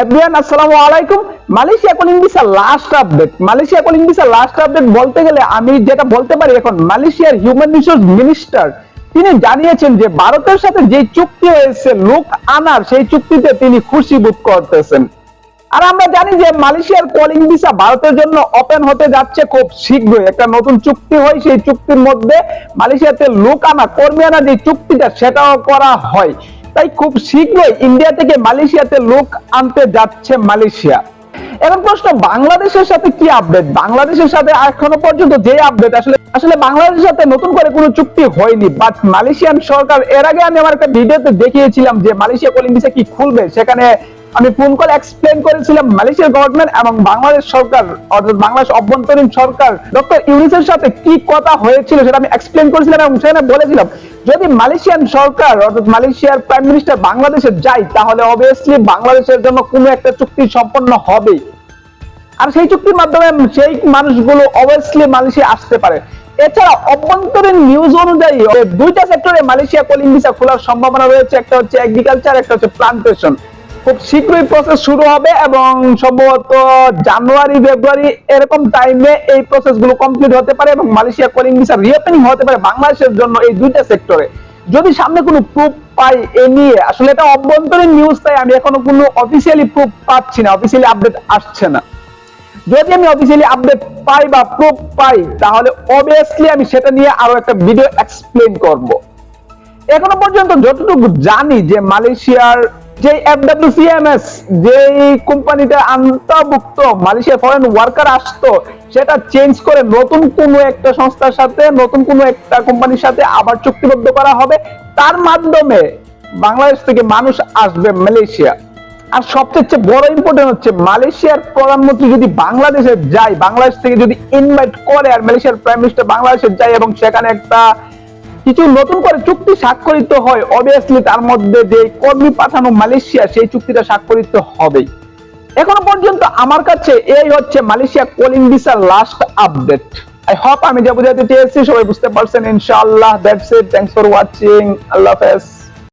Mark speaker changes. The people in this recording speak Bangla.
Speaker 1: এভরিওয়ান আসসালামু আলাইকুম। Malaysia calling visa last update Malaysia calling last update বলতে গেলে আমি যেটা বলতে পারি, এখন মালয়েশিয়ার হিউম্যান রিসোর্স মিনিস্টার তিনি জানিয়েছেন যে ভারতের সাথে যে চুক্তি হয়েছে, লোক আনার, সেই চুক্তিতে তিনি খুশি বোধ করতেছেন। আর আমরা জানি যে মালয়েশিয়ার কলিং ভিসা ভারতের জন্য ওপেন হতে যাচ্ছে খুব শীঘ্রই। একটা নতুন চুক্তি হয়, সেই চুক্তির মধ্যে মালয়েশিয়াতে লোক আনা, কর্মী আনা যে চুক্তিটা, সেটাও করা হয়। তাই খুব শীঘ্রই ইন্ডিয়া থেকে মালয়েশিয়াতে লোক আনতে যাচ্ছে মালয়েশিয়া। এখন প্রশ্ন, বাংলাদেশের সাথে কি আপডেট বাংলাদেশের সাথে এখনও পর্যন্ত যে আপডেট আসলে আসলে বাংলাদেশের সাথে নতুন করে কোনো চুক্তি হয়নি বাট মালয়েশিয়ান সরকার, এর আগে আমি আমার একটা ভিডিওতে দেখিয়েছিলাম যে মালয়েশিয়া কলিং ভিসা কি খুলবে, সেখানে আমি ফোন করে এক্সপ্লেন করেছিলাম মালয়েশিয়ার গভর্নমেন্ট এবং বাংলাদেশ সরকার, অর্থাৎ বাংলাদেশ অভ্যন্তরীণ সরকার ডক্টর ইউনিসের সাথে কি কথা হয়েছিল সেটা আমি এক্সপ্লেন করেছিলাম এবং সেখানে বলেছিলাম, যদি মালয়েশিয়ান সরকার, অর্থাৎ মালয়েশিয়ার প্রাইম মিনিস্টার বাংলাদেশে যায়, তাহলে অবভিয়াসলি বাংলাদেশের জন্য কোনো একটা চুক্তি সম্পন্ন হবেই। আর সেই চুক্তির মাধ্যমে সেই মানুষগুলো অবভিয়াসলি মালয়েশিয়া আসতে পারে। এছাড়া অভ্যন্তরীণ নিউজ অনুযায়ী, দুইটা সেক্টরে মালয়েশিয়া কলিং ভিসা খোলার সম্ভাবনা রয়েছে, একটা হচ্ছে এগ্রিকালচার একটা হচ্ছে প্লান্টেশন খুব শীঘ্রই প্রসেস শুরু হবে এবং সম্ভবত জানুয়ারি, ফেব্রুয়ারি এরকম টাইমে এই প্রসেসগুলো কমপ্লিট হতে পারে এবং মালয়েশিয়া কলিং ভিসা রিওপেনিং হতে পারে বাংলাদেশের জন্য এই দুইটা সেক্টরে যদি সামনে কোনো প্রুফ পাই এ নিয়ে, আসলে এটা অভ্যন্তরীণ নিউজ তাই আমি এখনও কোনো অফিসিয়ালি প্রুফ পাচ্ছি না অফিসিয়ালি আপডেট আসছে না। যদি আমি অফিসিয়ালি আপডেট পাই বা প্রুফ পাই, তাহলে অবভিয়াসলি আমি সেটা নিয়ে আরও একটা ভিডিও এক্সপ্লেন করব। এখনও পর্যন্ত যতটুকু জানি যে মালয়েশিয়ার যে এফডব্লিউসিএমএস যে কোম্পানিটা অন্তর্ভুক্ত মালয়েশিয়ার ফরেন ওয়ার্কার আসতো, সেটা চেঞ্জ করে নতুন কোনো একটা সংস্থার সাথে, নতুন কোনো একটা কোম্পানির সাথে আবার চুক্তিবদ্ধ করা হবে। তার মাধ্যমে বাংলাদেশ থেকে মানুষ আসবে মালয়েশিয়া। আর সবচেয়ে বড় ইম্পর্টেন্ট হচ্ছে, মালয়েশিয়ার প্রধানমন্ত্রী যদি বাংলাদেশে যায়, বাংলাদেশ থেকে যদি ইনভাইট করে আর মালয়েশিয়ার প্রাইম মিনিস্টার বাংলাদেশে যায় এবং সেখানে একটা কিছু নতুন করে চুক্তি স্বাক্ষরিত হয় অবভিয়াসলি তার মধ্যে যে কর্মী পাঠানো মালয়েশিয়া, সেই চুক্তিটা স্বাক্ষরিত হবেই। এখনও পর্যন্ত আমার কাছে এই হচ্ছে মালয়েশিয়া কলিং ভিসার লাস্ট আপডেট আই হোপ আমি যা বুঝাতে চেয়েছি, সবাই বুঝতে পারছেন, ইনশাআল্লাহ that's it thanks for watching আল্লাহ হাফেজ।